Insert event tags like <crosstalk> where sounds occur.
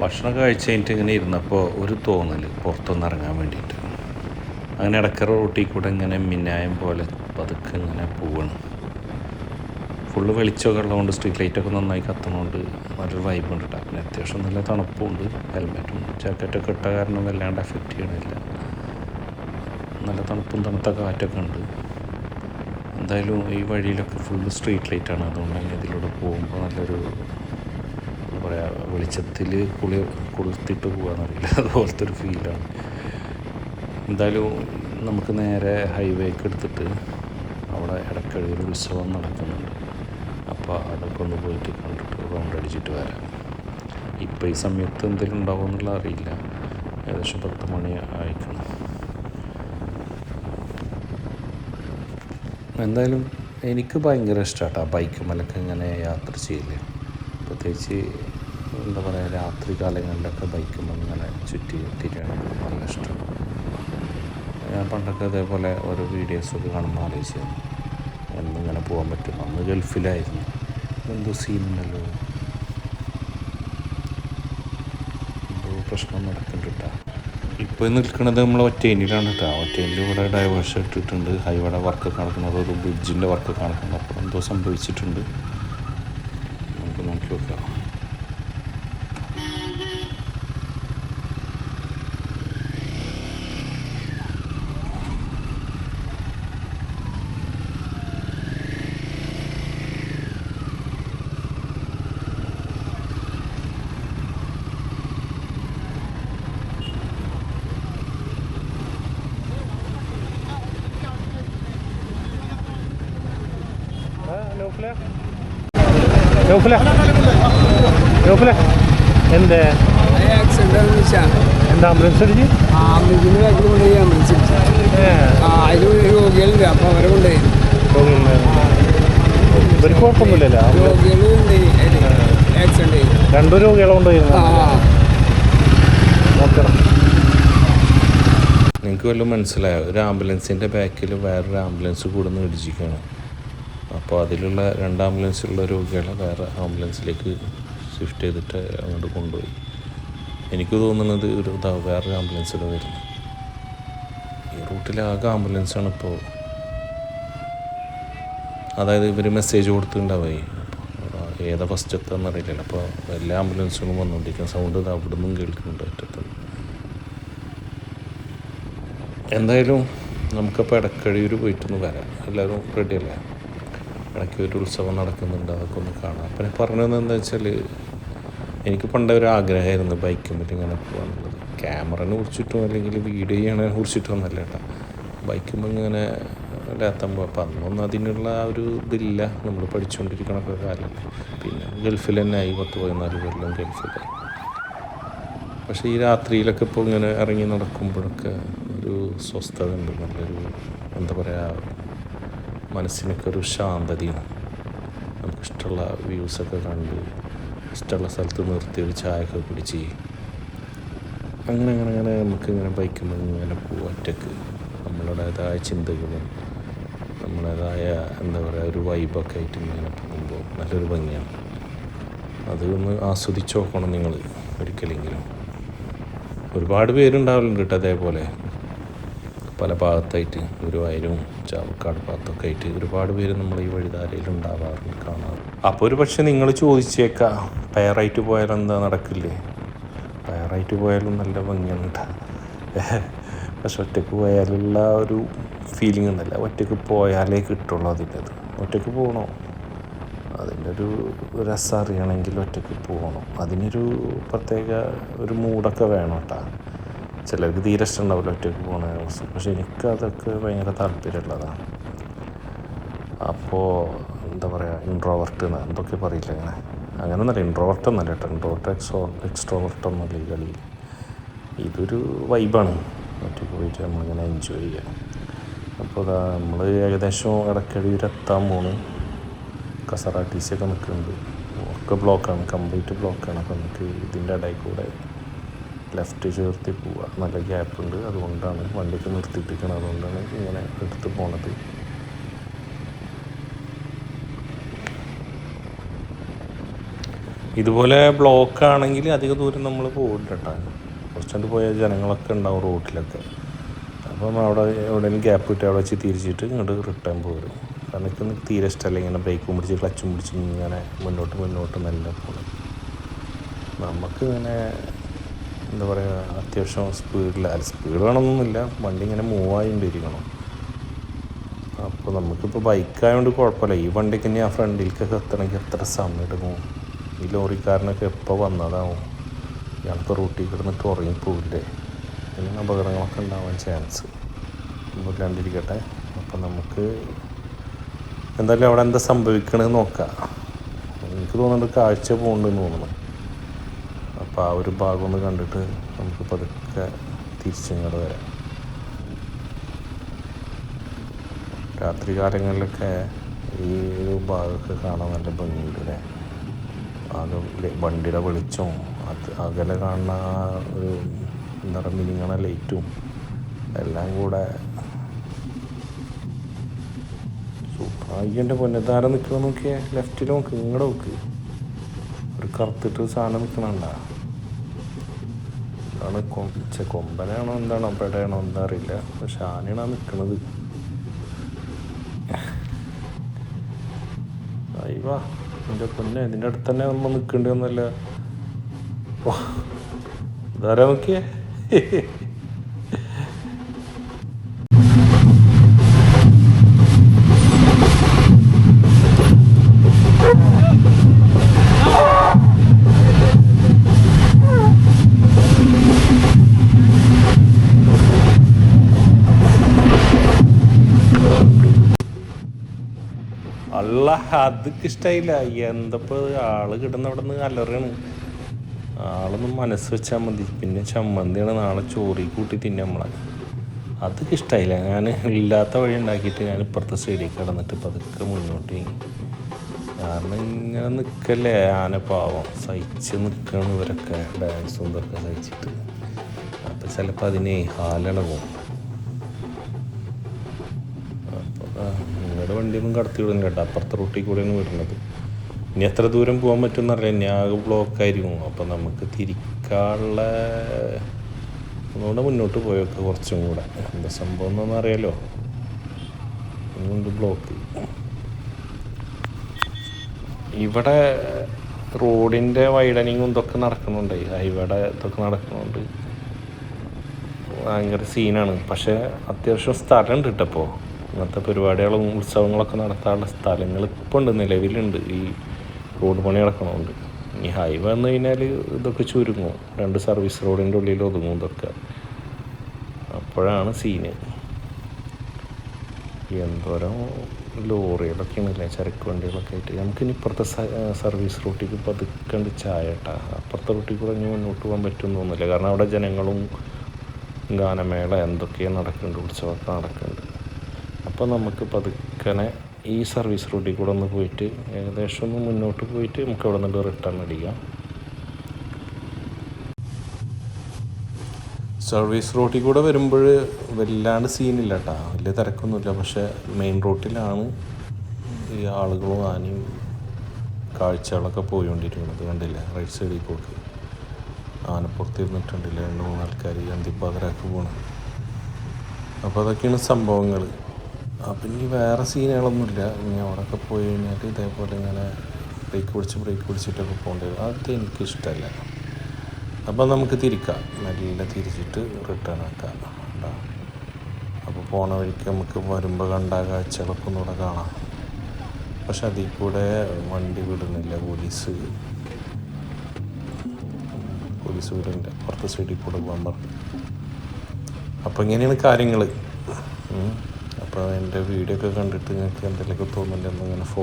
ഭക്ഷണം കഴിച്ച് കഴിഞ്ഞിട്ട് ഇങ്ങനെ ഇരുന്നപ്പോൾ ഒരു തോന്നൽ പുറത്തൊന്ന് ഇറങ്ങാൻ വേണ്ടിയിട്ട്. അങ്ങനെ ഇടക്കര റോട്ടിൽ കൂടെ ഇങ്ങനെ മിന്നായം പോലെ പതുക്കെ ഇങ്ങനെ പോവാണ്. ഫുള്ള് വെളിച്ചമൊക്കെ ഉള്ളതുകൊണ്ട് സ്ട്രീറ്റ് ലൈറ്റൊക്കെ നന്നായി കത്തുന്നതുകൊണ്ട് നല്ലൊരു വൈബ് ഉണ്ട് കേട്ടോ. പിന്നെ അത്യാവശ്യം നല്ല തണുപ്പുണ്ട് ഹെൽമെറ്റും ജാക്കറ്റൊക്കെ ഇട്ട കാരണം വല്ലാണ്ട് എഫക്റ്റ് ചെയ്യണില്ല. നല്ല തണുപ്പും തണുത്ത കാറ്റൊക്കെ ഉണ്ട്. എന്തായാലും ഈ വഴിയിലൊക്കെ ഫുള്ള് സ്ട്രീറ്റ് ലൈറ്റാണ് അതുകൊണ്ട് തന്നെ ഇതിലൂടെ പോകുമ്പോൾ നല്ലൊരു പറയുക വെളിച്ചത്തിൽ കുളി കുളിർത്തിട്ട് പോകാന്നറിയില്ല <laughs> അതുപോലത്തെ ഒരു ഫീലാണ്. എന്തായാലും നമുക്ക് നേരെ ഹൈവേക്ക് എടുത്തിട്ട് അവിടെ ഇടയ്ക്കിടെ ഒരു ഉത്സവം നടക്കുന്നുണ്ട്. അപ്പോൾ അതൊക്കെ ഒന്ന് പോയിട്ട് കണ്ടിട്ട് റൗണ്ട് അടിച്ചിട്ട് വരാം. ഇപ്പോൾ ഈ സമയത്ത് എന്തെങ്കിലും ഉണ്ടാവുമെന്നുള്ള അറിയില്ല. ഏകദേശം പത്ത് മണി ആയിക്കണം. എന്തായാലും എനിക്ക് ഭയങ്കര ഇഷ്ടമാട്ടോ ആ ബൈക്ക് മലക്ക് ഇങ്ങനെ യാത്ര ചെയ്യില്ലേ പ്രത്യേകിച്ച് എന്താ പറയുക രാത്രി കാലങ്ങളിലൊക്കെ ബൈക്ക് ഇങ്ങനെ ചുറ്റി തിരിയണം നല്ല ഇഷ്ടം. ഞാൻ പണ്ടൊക്കെ അതേപോലെ ഓരോ വീഡിയോസൊക്കെ കാണുമ്പോൾ ആലോചിച്ചു എന്നിങ്ങനെ പോകാൻ പറ്റും. അന്ന് ഗൾഫിലായിരുന്നു. എന്തോ സീനുണ്ടല്ലോ എന്തോ പ്രശ്നം നടക്കുന്നുണ്ട് കേട്ടോ ഇപ്പോൾ നിൽക്കുന്നത് നമ്മൾ ഒറ്റയിലാണ് കേട്ടോ ഒറ്റേനിൽ ഇവിടെ ഡൈവേഴ്സ് ഇട്ടിട്ടുണ്ട്. ഹൈവേയുടെ വർക്ക് നടക്കുന്നത് ഒരു ബ്രിഡ്ജിന്റെ വർക്ക് നടക്കുന്നത് അപ്പോൾ എന്തോ സംഭവിച്ചിട്ടുണ്ട്. നമുക്ക് നോക്കി നോക്കാം. എന്തേ? എന്താ ആംബുലൻസ് അടിച്ച് ആംബുലൻസിന്റെ ബാക്കിൽ കൊണ്ടുപോയി ആംബുലൻസ് ആ. അതിൽ രോഗികളുണ്ട് അപ്പൊ അവരെ കൊണ്ടുപോയി ഒരു കുഴപ്പമൊന്നുമില്ലല്ലോ. ആക്സിഡന്റ് രണ്ടു രോഗികളെ കൊണ്ടുപോയിരുന്നു. ആ. നോക്കണം. നിങ്ങൾക്ക് വല്ലതും മനസ്സിലായോ? ഒരു ആംബുലൻസിന്റെ ബാക്കിൽ വേറൊരു ആംബുലൻസ് കൂടുന്നു ഇടിച്ചിരിക്കുകയാണ്. അപ്പോൾ അതിലുള്ള രണ്ട് ആംബുലൻസിലുള്ള രോഗികളെ വേറെ ആംബുലൻസിലേക്ക് ഷിഫ്റ്റ് ചെയ്തിട്ട് അങ്ങോട്ട് കൊണ്ടുപോയി. എനിക്ക് തോന്നുന്നത് ഒരു ഇതാ വേറൊരു ആംബുലൻസിൽ വരുന്നു ഈ റൂട്ടിലെ ആകെ ആംബുലൻസാണ് ഇപ്പോൾ. അതായത് ഇവർ മെസ്സേജ് കൊടുത്തിട്ടുണ്ടാവേ ഏതാ ഫസ്റ്റ് എത്താന്ന് അറിയില്ല അപ്പോൾ എല്ലാ ആംബുലൻസുകളും വന്നുകൊണ്ടിരിക്കുന്ന സൗണ്ട് ഇത് അവിടെ നിന്നും കേൾക്കുന്നുണ്ട് ഒറ്റത്തുനിന്ന് എന്തായാലും നമുക്കപ്പോൾ ഇടക്കഴിയൂർ പോയിട്ടൊന്ന് വരാം. എല്ലാവരും റെഡിയല്ലേ ഇടയ്ക്ക് ഒരു ഉത്സവം നടക്കുന്നുണ്ട് അതൊക്കെ ഒന്ന് കാണാം. അപ്പം ഞാൻ പറഞ്ഞത് എന്താ വെച്ചാൽ എനിക്ക് പണ്ട് ഒരു ആഗ്രഹമായിരുന്നു ബൈക്കും പറ്റി ഇങ്ങനെ പോകാനുള്ളത് ക്യാമറനെ കുറിച്ചിട്ടും അല്ലെങ്കിൽ വീഡിയോ ചെയ്യണതിനെ കുറിച്ചിട്ടും ഒന്നല്ല കേട്ടോ. ബൈക്കുമ്പോൾ ഇങ്ങനെ ലാത്തുമ്പോൾ അപ്പം അന്നൊന്നും അതിനുള്ള ആ ഒരു ഇതില്ല. നമ്മൾ പഠിച്ചുകൊണ്ടിരിക്കണൊക്കെ കാലമല്ലേ പിന്നെ ഗൾഫിൽ തന്നെ ആയി പത്ത് പതിനാല് കൊല്ലം ഗൾഫിലായി. പക്ഷേ ഈ രാത്രിയിലൊക്കെ ഇപ്പോൾ ഇങ്ങനെ ഇറങ്ങി നടക്കുമ്പോഴൊക്കെ ഒരു സ്വസ്ഥത ഉണ്ട് നല്ലൊരു എന്താ പറയുക മനസ്സിനൊക്കെ ഒരു ശാന്തതയാണ്. നമുക്കിഷ്ടമുള്ള വ്യൂസൊക്കെ കണ്ട് ഇഷ്ടമുള്ള സ്ഥലത്ത് നിർത്തി ഒരു ചായയൊക്കെ കുടിച്ച് അങ്ങനെ അങ്ങനെ അങ്ങനെ നമുക്ക് ഇങ്ങനെ ബൈക്കുമ്പോൾ ഇങ്ങനെ പോകും ഒറ്റയ്ക്ക്. നമ്മളുടേതായ ചിന്തകളും നമ്മളേതായ എന്താ പറയുക ഒരു വൈബൊക്കെ ആയിട്ട് ഇങ്ങനെ പോകുമ്പോൾ നല്ലൊരു ഭംഗിയാണ്. അത് ഒന്ന് ആസ്വദിച്ച് നോക്കണം നിങ്ങൾ ഒരിക്കലെങ്കിലും. ഒരുപാട് പേരുണ്ടാവലുണ്ട് കേട്ടോ അതേപോലെ. പല ഭാഗത്തായിട്ട് ഗുരുവായൂരും ചാവക്കാട് ഭാഗത്തൊക്കെ ആയിട്ട് ഒരുപാട് പേര് നമ്മൾ ഈ വഴിധാരയിൽ ഉണ്ടാവാറുണ്ട് കാണാറ് അപ്പോൾ ഒരു പക്ഷെ നിങ്ങൾ ചോദിച്ചേക്കാം പയറായിട്ട് പോയാൽ എന്താ നടക്കില്ലേ? പയറായിട്ട് പോയാലും നല്ല ഭംഗിയുണ്ട്. പക്ഷെ ഒറ്റയ്ക്ക് പോയാലുള്ള ഒരു ഫീലിംഗ് ഒന്നല്ല ഒറ്റയ്ക്ക് പോയാലേ കിട്ടുള്ളൂ അതിന്റെ അത് ഒറ്റയ്ക്ക് പോകണോ? അതിന്റെ ഒരു രസം അറിയണമെങ്കിൽ ഒറ്റയ്ക്ക് പോകണം. അതിനൊരു പ്രത്യേക ഒരു മൂഡൊക്കെ വേണം കേട്ടോ. ചിലർക്ക് തീരെ ഇഷ്ടമുണ്ടാവില്ല ഒറ്റയ്ക്ക് പോകുന്ന അവസ്ഥ പക്ഷെ എനിക്ക് അതൊക്കെ ഭയങ്കര താല്പര്യമുള്ളതാണ് അപ്പോൾ എന്താ പറയുക ഇൻട്രോവർട്ട് എന്ന് എന്തൊക്കെ പറയില്ല അങ്ങനെ അങ്ങനെ ഒന്നല്ല ഇൻട്രോവർട്ട് എന്നല്ല കേട്ടോ ഇൻട്രോവർട്ട് എക്സോ എക്സ്ട്രോവർട്ട് ഒന്നല്ല ഈ കളിയിൽ ഇതൊരു വൈബാണ് ഒറ്റയ്ക്ക് പോയിട്ട് നമ്മളിങ്ങനെ എൻജോയ് ചെയ്യുക അപ്പോൾ അതാ നമ്മൾ ഏകദേശം ഇടയ്ക്കടിയിൽ എത്താൻ പോണ്. കസറ ടി സി ഒക്കെ നിൽക്കുന്നുണ്ട് ഒക്കെ ബ്ലോക്കാണ് കംപ്ലീറ്റ് ബ്ലോക്കാണ് അപ്പോൾ നമുക്ക് ഇതിന്റെ ഇടയിൽ കൂടെ ലെഫ്റ്റ് ചേർത്തി പോവുക. നല്ല ഗ്യാപ്പ് ഉണ്ട്. അതുകൊണ്ടാണ് വണ്ടിക്ക് നിർത്തിയിട്ടിരിക്കണം അതുകൊണ്ടാണ് ഇങ്ങനെ എടുത്ത് പോണത്. ഇതുപോലെ ബ്ലോക്ക് ആണെങ്കിൽ അധിക ദൂരം നമ്മൾ പോകില്ല കേട്ടോ കുറച്ചുകൊണ്ട് പോയ ജനങ്ങളൊക്കെ ഉണ്ടാവും റോട്ടിലൊക്കെ. അപ്പം അവിടെ എവിടെയെങ്കിലും ഗ്യാപ്പ് കിട്ടി അവിടെ വെച്ച് തിരിച്ചിട്ട് ഇങ്ങോട്ട് റിട്ടേൺ പോരും. കാരണം എനിക്ക് തീരെ ഇഷ്ടമല്ല ഇങ്ങനെ ബ്രേക്കും പിടിച്ച് ക്ലച്ചും പിടിച്ച് ഇങ്ങനെ മുന്നോട്ട് മുന്നോട്ട് നല്ല പോകും നമുക്ക് ഇങ്ങനെ എന്താ പറയുക അത്യാവശ്യം സ്പീഡിൽ സ്പീഡ് വേണമെന്നൊന്നുമില്ല വണ്ടി ഇങ്ങനെ മൂവ് ആയിട്ടിരിക്കണം അപ്പോൾ നമുക്കിപ്പോൾ ബൈക്കായതുകൊണ്ട് കുഴപ്പമില്ല. ഈ വണ്ടിക്ക് ഇനി ആ ഫ്രണ്ടിലേക്കൊക്കെ എത്തണമെങ്കിൽ എത്ര സമയം എടുക്കും? ഈ ലോറിക്കാരനൊക്കെ എപ്പോൾ വന്നതാവും? ഇയാൾക്ക് റൂട്ടിൽ കിടന്നിട്ട് ഉറങ്ങിപ്പോവില്ലേ ഇങ്ങനെ അപകടങ്ങളൊക്കെ ഉണ്ടാവാൻ ചാൻസ് ഒന്നുമില്ലാണ്ടിരിക്കട്ടെ അപ്പം നമുക്ക് എന്തായാലും അവിടെ എന്താ സംഭവിക്കണമെന്ന് നോക്കാം. എനിക്ക് തോന്നുന്നുണ്ട് കാഴ്ച പോകുന്നുണ്ടെന്ന് തോന്നുന്നു. അപ്പോൾ ആ ഒരു ഭാഗം ഒന്ന് കണ്ടിട്ട് നമുക്ക് പതുക്കെ തിരിച്ചിങ്ങോട്ട് വരാം. രാത്രി കാലങ്ങളിലൊക്കെ ഈ ഒരു ഭാഗമൊക്കെ കാണാൻ നല്ല ഭംഗിയുണ്ട് അല്ലേ? ആകെ വണ്ടിയുടെ വെളിച്ചവും അത് അകലെ കാണുന്ന ഒരു എന്താ പറയുക ലൈറ്റും എല്ലാം കൂടെ സൂപ്പർ അയ്യന്റെ പൊന്നതാരം നിൽക്കുക നോക്കിയേ ലെഫ്റ്റിൽ നോക്ക് ഇങ്ങോട്ട് നോക്ക്. ഒരു കറുത്തിട്ട് സാധനം നിൽക്കണണ്ട? അതാണ് കൊമ്പിച്ച കൊമ്പനാണോ എന്താണോ പെടയാണോ എന്താ അറിയില്ല. പക്ഷെ ആനയാണ് നിൽക്കണത് അയ്യവാ എന്റെ പൊന്നെ ഇതിന്റെ അടുത്ത് തന്നെ നമ്മൾ നിൽക്കേണ്ടി ഓ ഇതാരാ നോക്കിയേ? അല്ല അതൊക്കെ ഇഷ്ടമായില്ല എന്തപ്പോൾ ആൾ കിടന്ന അവിടെ നിന്ന് അലറാണ് ആളൊന്നും മനസ്സ് വെച്ചാൽ മതി. പിന്നെ ചമ്മന്തിയാണ് നാളെ ചോറി കൂട്ടി തിന്നെ നമ്മളെ. അതൊക്കെ ഇഷ്ടമായില്ല ഞാൻ ഇല്ലാത്ത വഴി ഉണ്ടാക്കിയിട്ട് ഞാൻ ഇപ്പുറത്തെ സൈഡിൽ കിടന്നിട്ട് പതുക്കെ മുന്നോട്ട് കാരണം ഇങ്ങനെ നിൽക്കല്ലേ ആന പാവം. സഹിച്ച് നിൽക്കണം ഇവരൊക്കെ. ഡാൻസും ഇതൊക്കെ സഹിച്ചിട്ട്. അപ്പം ചിലപ്പോൾ അതിനെ ഹാലിളകും വണ്ടിയൊന്നും കടത്തി വിടുന്നു കേട്ടോ. അപ്പുറത്തെ റൂട്ടിൽ കൂടെയാണ് വിടുന്നത്. ഇനി എത്ര ദൂരം പോകാൻ പറ്റുമെന്ന് അറിയാം ഇനി ആകെ ബ്ലോക്ക് ആയിരിക്കും അപ്പം നമുക്ക് തിരിക്കാനുള്ള ഒന്നുകൂടെ മുന്നോട്ട് പോയൊക്കെ കുറച്ചും കൂടെ. എന്താ സംഭവം എന്നൊന്നും അറിയാലോ? ഒന്നുകൊണ്ട് ബ്ലോക്ക്. ഇവിടെ റോഡിന്റെ വൈഡനിങ്ങും ഇതൊക്കെ നടക്കുന്നുണ്ട്. ഹൈവേയുടെ ഇതൊക്കെ നടക്കുന്നുണ്ട്. ഭയങ്കര സീനാണ് പക്ഷേ അത്യാവശ്യം സ്ഥലമുണ്ട് കേട്ടപ്പോൾ ഇങ്ങനത്തെ പരിപാടികളും ഉത്സവങ്ങളൊക്കെ നടത്താനുള്ള സ്ഥലങ്ങൾ ഇപ്പോൾ ഉണ്ട് നിലവിലുണ്ട്. ഈ റോഡ് പണി നടക്കണമുണ്ട് ഇനി ഹൈവേ വന്നു കഴിഞ്ഞാൽ ഇതൊക്കെ ചുരുങ്ങും. രണ്ട് സർവീസ് റോഡിന്റെ ഉള്ളിൽ ഒതുങ്ങും ഇതൊക്കെ. അപ്പോഴാണ് സീന് എന്തോരം ലോറികളൊക്കെയാണല്ലേ ചരക്ക് വണ്ടികളൊക്കെ ആയിട്ട്. നമുക്കിനി ഇപ്പുറത്തെ സർവീസ് റൂട്ടിക്ക് പതുക്കണ്ട് ചായട്ടാ അപ്പുറത്തെ റൂട്ടിൽ കൂടെ ഇനി മുന്നോട്ട് പോകാൻ പറ്റുമെന്ന് തോന്നുന്നില്ല. കാരണം അവിടെ ജനങ്ങളും ഗാനമേള എന്തൊക്കെയാണ് നടക്കുന്നുണ്ട് ഉത്സവമൊക്കെ നടക്കുന്നുണ്ട് അപ്പോൾ നമുക്ക് പതുക്കനെ ഈ സർവീസ് റൂട്ടിൽ കൂടെ ഒന്ന് പോയിട്ട് ഏകദേശം ഒന്ന് മുന്നോട്ട് പോയിട്ട് നമുക്ക് അവിടെ നിന്ന് റിട്ടേൺ അടിക്കാം സർവീസ് റോട്ടിൽ കൂടെ വരുമ്പോൾ വല്ലാണ്ട് സീനില്ല കേട്ടോ വലിയ തിരക്കൊന്നുമില്ല. പക്ഷേ മെയിൻ റോട്ടിലാണ് ഈ ആളുകളും ആനയും കാഴ്ചകളൊക്കെ പോയിക്കൊണ്ടിരിക്കുന്നത്. കണ്ടില്ലേ? റൈറ്റ് സൈഡിൽ പോക്ക്. ആനപ്പുറത്ത് ഇരുന്നിട്ടുണ്ടല്ലേ രണ്ട് മൂന്ന് ആൾക്കാർ അന്തിപ്പാതരാക്കി പോകണം അപ്പോൾ അതൊക്കെയാണ് സംഭവങ്ങൾ അപ്പം എനിക്ക് വേറെ സീനുകളൊന്നുമില്ല. ഇനി അവിടെയൊക്കെ പോയി കഴിഞ്ഞിട്ട് ഇതേപോലെ ഇങ്ങനെ ബ്രേക്ക് പിടിച്ച് ബ്രേക്ക് പിടിച്ചിട്ടൊക്കെ പോകേണ്ടി വരും. അത് എനിക്കിഷ്ടമല്ല. അപ്പം നമുക്ക് തിരിക്കാം. നല്ല തിരിച്ചിട്ട് റിട്ടേൺ ആക്കാം. കേട്ടോ അപ്പോൾ പോണ വഴിക്ക് നമുക്ക് വരുമ്പോൾ കണ്ട കാഴ്ചകളൊക്കെ ഒന്നുകൂടെ കാണാം. പക്ഷെ അതിൽ കൂടെ വണ്ടി വിടുന്നില്ല. പോലീസ്. പോലീസ് വിടുന്നില്ല പുറത്തെ സൈഡിൽ കൂടെ പോകാൻ പറഞ്ഞു. അപ്പോൾ ഇങ്ങനെയാണ് കാര്യങ്ങൾ അപ്പോൾ എന്റെ വീഡിയോ ഒക്കെ കണ്ടിട്ട് നിങ്ങൾക്ക് എന്തെങ്കിലുമൊക്കെ തോന്നുന്നുണ്ടെന്ന് ഇങ്ങനെ ഫോ